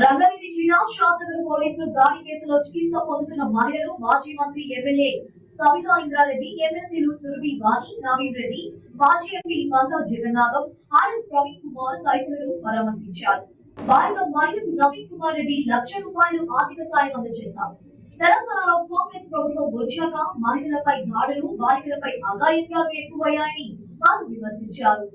రంగారెడ్డి జిల్లా షాద్నగర్ పోలీసులు దాడి కేసులో చికిత్స పొందుతున్న మహిళలు మాజీ మంత్రి ఎమ్మెల్యే సబితా ఇంద్రారెడ్డి ఎమ్మెల్సీలు సురభి వాణి నవీన్ రెడ్డి మాజీ ఎంపీ మందం జగన్నాథం ఆర్ఎస్ ప్రవీణ్ కుమార్ తదితరులు పరామర్శించారు. భారత మహిళకు నవీన్ కుమార్ రెడ్డి లక్ష రూపాయలు ఆర్థిక సాయం అందజేశారు. తెలంగాణలో కాంగ్రెస్ ప్రభుత్వం వచ్చాక మహిళలపై దాడులు బాలికలపై అఘాయిత్యాలు ఎక్కువయ్యాయని వారు విమర్శించారు.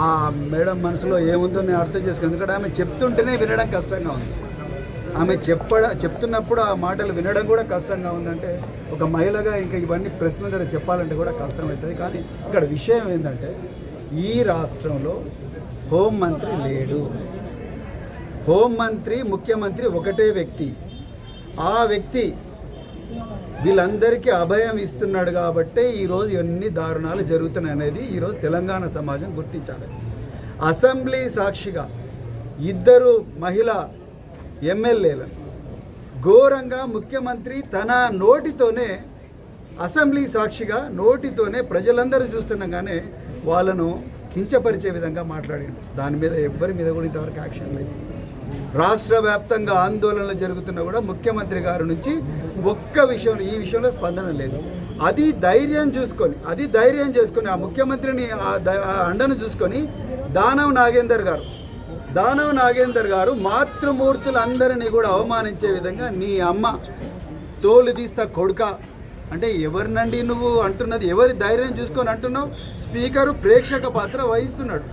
ఆ మేడం మనసులో ఏముందో నేను అర్థం చేసుకుని ఎందుకంటే ఆమె చెప్తుంటేనే వినడం కష్టంగా ఉంది. ఆమె చెప్పడ చెప్తున్నప్పుడు ఆ మాటలు వినడం కూడా కష్టంగా ఉందంటే ఒక మహిళగా ఇంకా ఇవన్నీ ప్రెస్ మీద చెప్పాలంటే కూడా కష్టమవుతుంది కానీ ఇక్కడ విషయం ఏంటంటే ఈ రాష్ట్రంలో హోంమంత్రి లేడు. హోంమంత్రి ముఖ్యమంత్రి ఒకటే వ్యక్తి. ఆ వ్యక్తి వీళ్ళందరికీ అభయం ఇస్తున్నాడు కాబట్టే ఈరోజు ఎన్ని దారుణాలు జరుగుతున్నాయి అనేది ఈరోజు తెలంగాణ సమాజం గుర్తించాలి. అసెంబ్లీ సాక్షిగా ఇద్దరు మహిళ ఎమ్మెల్యేలను ఘోరంగా ముఖ్యమంత్రి తన నోటితోనే అసెంబ్లీ సాక్షిగా నోటితోనే ప్రజలందరూ చూస్తుండగానే వాళ్ళను కించపరిచే విధంగా మాట్లాడి దాని మీద ఎవ్వరి మీద కూడా ఇంతవరకు యాక్షన్ లేదు. రాష్ట్ర వ్యాప్తంగా ఆందోళనలు జరుగుతున్నా కూడా ముఖ్యమంత్రి గారి నుంచి ఒక్క విషయంలో ఈ విషయంలో స్పందన లేదు. అది ధైర్యం చూసుకొని అది ధైర్యం చేసుకొని ఆ ముఖ్యమంత్రిని ఆ ఆ అండను చూసుకొని దానవ్ నాగేందర్ గారు దానవ్ నాగేందర్ గారు మాతృమూర్తులందరినీ కూడా అవమానించే విధంగా నీ అమ్మ తోలు తీస్తా కొడుక. అంటే ఎవరినండి నువ్వు అంటున్నది? ఎవరి ధైర్యం చూసుకొని అంటున్నావు? స్పీకరు ప్రేక్షక పాత్ర వహిస్తున్నాడు.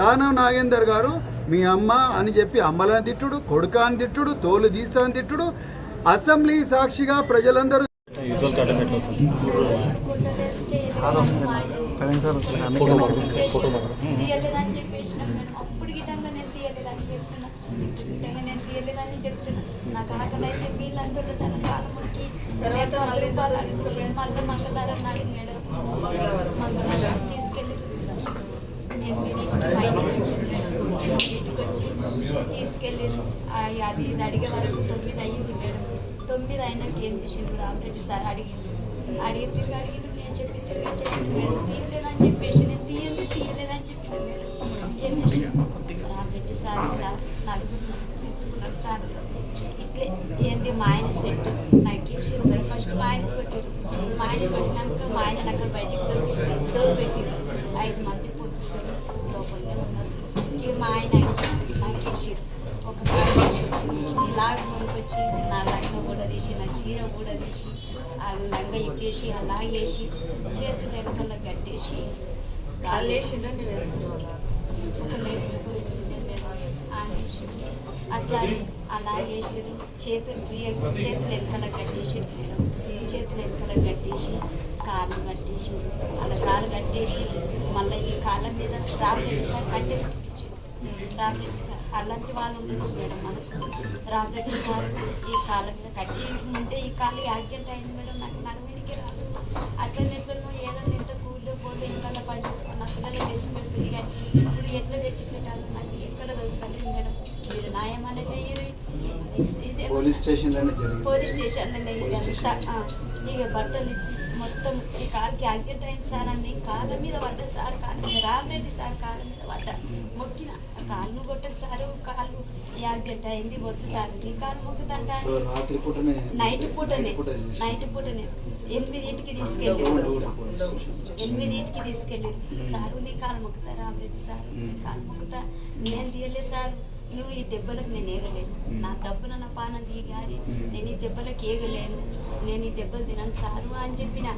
దానవ్ నాగేందర్ గారు మీ అమ్మ అని చెప్పి అమ్మలని తిట్టుడు కొడుక అని తిట్టుడు తోలు తీస్తా అని తిట్టుడు అసెంబ్లీ సాక్షిగా ప్రజలందరూ యూజువల్ కట్టం ఎట్లా వస్తుంది? ఫోటో మాకు ఫోటో మాకు తీయలేదని చెప్పేసిన మేడం అప్పుడు గిట్టంగా నేను తీయలేదని చెప్తున్నా గిట్టంగా నేను తీయలేదని చెప్తున్నా నాకు ఆకలైతే వీళ్ళు అంటుంటే తన కాలముడికి తర్వాత మళ్ళీ రూపాయలు అడుగుతుంది మళ్ళీ మంగళవారం నాడు మేడం మంగళవారం తీసుకెళ్ళి ఎనిమిది బయట నుంచి ఇంటికి వచ్చి తీసుకెళ్ళి అది ఇది అడిగే వరకు తొమ్మిది అయ్యింది మేడం తొమ్మిది అయినాక ఏం చేసిండు రామరెడ్డి సార్ అడిగిండు. అడిగి తిరిగి అడిగిండు నేను చెప్పింది మీరు చెప్పింది మేడం తీయలేదని చెప్పేసి నేను తీయండి తీయలేదని చెప్పింది మేడం. ఏం చేసిండు రామరెడ్డి సార్ ఇలా నలుగురు తెలుసుకున్నాడు సార్. ఇట్లే ఏంటి మా ఆయన సెట్? నాకు ఇచ్చింది మేడం ఫస్ట్ మా ఆయన కొట్టారు మా ఆయన వచ్చినాక మా ఆయన అక్కడ బయటికి డోర్ డోర్ ఐదు మంది పోలీసులు. తీసి నా చీర కూడా తీసి ఆ లంగ ఇప్పేసి అలాగేసి చేతులు వెనకాల కట్టేసి కాళ్ళేసిందండి వేసుకున్నాను ఒక లేచి పోలీసులే మేము ఆనేసి అట్లా అలాగేసి చేతులు చేతులు వెనకాల కట్టేసి మేడం చేతులు వెనకాల కట్టేసి కాళ్ళు కట్టేసి అలా కాళ్ళు కట్టేసి మళ్ళీ ఈ కాళ్ళ మీద రాబెట్టి సార్ కట్టె పెట్టించి రాబరెడ్డి సార్ అలాంటి వాళ్ళు ఉండదు మేడం. మనకు రాబరెడ్డి సార్ ఈ కాళ్ళ మీద కట్టి ఉంటే ఈ కాళ్ళు యాక్సిడెంట్ అయింది మేడం. నాకు నడవడానికి రాదు. అట్లా ఎక్కడో ఏదో ఇంత కూలి పోతే ఇంట్లో పని చేసుకుని నా పిల్లలు తెచ్చి పెడుతుంది కానీ ఇప్పుడు ఎట్లా తెచ్చి పెట్టాలి నాకు ఎక్కడ వస్తుంది మేడం. మీరు న్యాయమనే చెయ్యరు. పోలీస్ స్టేషన్లోనే పోలీస్ స్టేషన్లో ఇదంతా ఆ, ఇక బట్టలు మొత్తం ఈ కాలుకి యాక్సిడెంట్ అయింది సార్ అని కాళ్ళ మీద పడ్డ సార్ కాళ్ళ మీద రామరెడ్డి సార్ కాళ్ళ మీద పడ్డ మొక్కిన. కాళ్ళు కొట్టదు సార్ కాళ్ళు యాక్సిడెంట్ అయింది వద్దు సార్. నీ కాలు మొక్కుతంటా నైట్ పూటనే నైట్ పూటనే. ఎనిమిదింటికి తీసుకెళ్ళి ఎనిమిదింటికి తీసుకెళ్ళి సారు నీ కాలు మొక్కుతా రామరెడ్డి సార్? నీ కాలు మొక్కుతా. నేను తీయలే సార్. నువ్వు ఈ దెబ్బలకు నేను ఏగలేను. నా దెబ్బన నా పానం దిగాలి నేను ఈ దెబ్బలకు ఏగలేను. నేను ఈ దెబ్బలు తినను. సారు అని చెప్పిన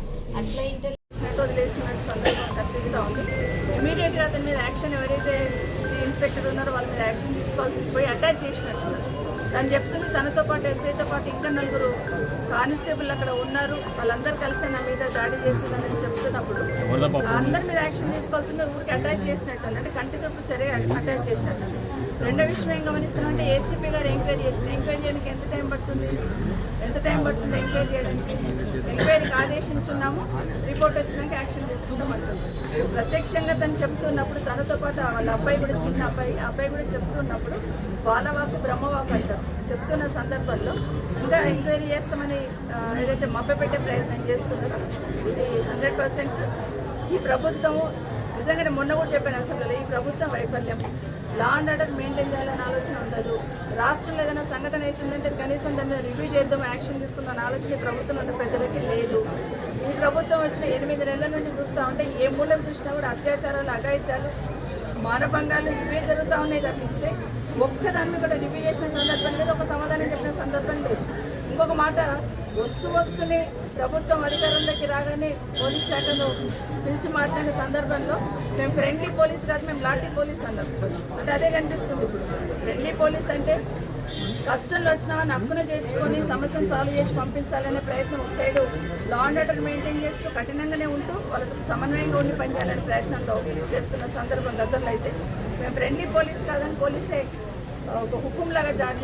అట్లా ఇంటర్ చేసినట్టు వదిలేసినట్టు సందర్భం కనిపిస్తూ ఉంది. ఇమీడియట్గా అతని మీద యాక్షన్ ఎవరైతే సి ఇన్స్పెక్టర్ ఉన్నారో వాళ్ళ మీద యాక్షన్ తీసుకోవాల్సి పోయి అటాచ్ చేసినట్టు తను చెప్తుంది తనతో పాటు ఎస్ఐతో పాటు ఇంకా నలుగురు కానిస్టేబుల్ అక్కడ ఉన్నారు. వాళ్ళందరూ కలిసి నా మీద దాడి చేస్తున్నారని చెప్తున్నప్పుడు అందరి మీద యాక్షన్ తీసుకోవాల్సిందే. ఊరికి అటాచ్ చేసినట్టు. అంటే కంటి తప్పు చర్య అటాచ్ చేసినట్టు. రెండో విషయం ఏం గమనిస్తున్నామంటే ఏసీపీ గారు ఎంక్వైరీ చేసిన ఎంక్వైరీ చేయడానికి ఎంత టైం పడుతుంది? ఎంత టైం పడుతుంది ఎంక్వైరీ చేయడానికి? ఎంక్వైరీకి ఆదేశించున్నాము. రిపోర్ట్ వచ్చినాక యాక్షన్ తీసుకుంటాం అంటుంది ప్రత్యక్షంగా తను చెప్తున్నప్పుడు తనతో పాటు వాళ్ళ అబ్బాయి కూడా చిన్న అబ్బాయి అబ్బాయి కూడా చెప్తున్నప్పుడు బాలవాకు బ్రహ్మవాకు అంటారు. చెప్తున్న సందర్భంలో ఇంకా ఎంక్వైరీ చేస్తామని ఆ, ఏదైతే మభ్యపెట్టే ప్రయత్నం చేస్తున్నారో ఇది హండ్రెడ్ పర్సెంట్ ఈ ప్రభుత్వము నిజంగానే మొన్న కూడా చెప్పాను అసెంబ్లీలో ఈ ప్రభుత్వం వైఫల్యం. లా అండ్ ఆర్డర్ మెయింటైన్ చేయాలని ఆలోచన ఉండదు. రాష్ట్రంలో ఏదైనా సంఘటన అవుతుందంటే కనీసం దాన్ని రివ్యూ చేద్దాం యాక్షన్ తీసుకుందాం ఆలోచన ప్రభుత్వం ఉన్న పెద్దలకి లేదు. ఈ ప్రభుత్వం వచ్చిన ఎనిమిది నెలల నుండి చూస్తూ ఉంటే ఏ మూలం చూసినా కూడా అత్యాచారాలు అఘాయిత్యాలు మానభంగాలు ఇవే జరుగుతూ ఉన్నాయి తప్పిస్తే ఒక్కదాన్ని కూడా రివ్యూ చేసిన సందర్భం లేదు ఒక సమాధానం చెప్పిన సందర్భం లేదు. ఇంకొక మాట వస్తూ వస్తూనే ప్రభుత్వం అధికారంలోకి రాగానే పోలీస్ శాఖలో పిలిచి మాట్లాడిన సందర్భంలో మేము ఫ్రెండ్లీ పోలీస్ కాదు మేము లాఠీ పోలీస్ అన్నాం. అంటే అదే కనిపిస్తుంది ఇప్పుడు. ఫ్రెండ్లీ పోలీస్ అంటే కష్టంలో వచ్చిన వాళ్ళని హక్కున చేర్చుకొని సమస్యను సాల్వ్ చేసి పంపించాలనే ప్రయత్నం ఒక side law and order maintain చేస్తూ కఠినంగానే ఉంటూ వాళ్ళతో సమన్వయంగా ఉండి పనిచేయాలనే ప్రయత్నంలో చేస్తున్న సందర్భం దగ్గరలో అయితే. మేము ఫ్రెండ్లీ పోలీస్ కాదని పోలీసే ఒక హుకుంలాగా జారీ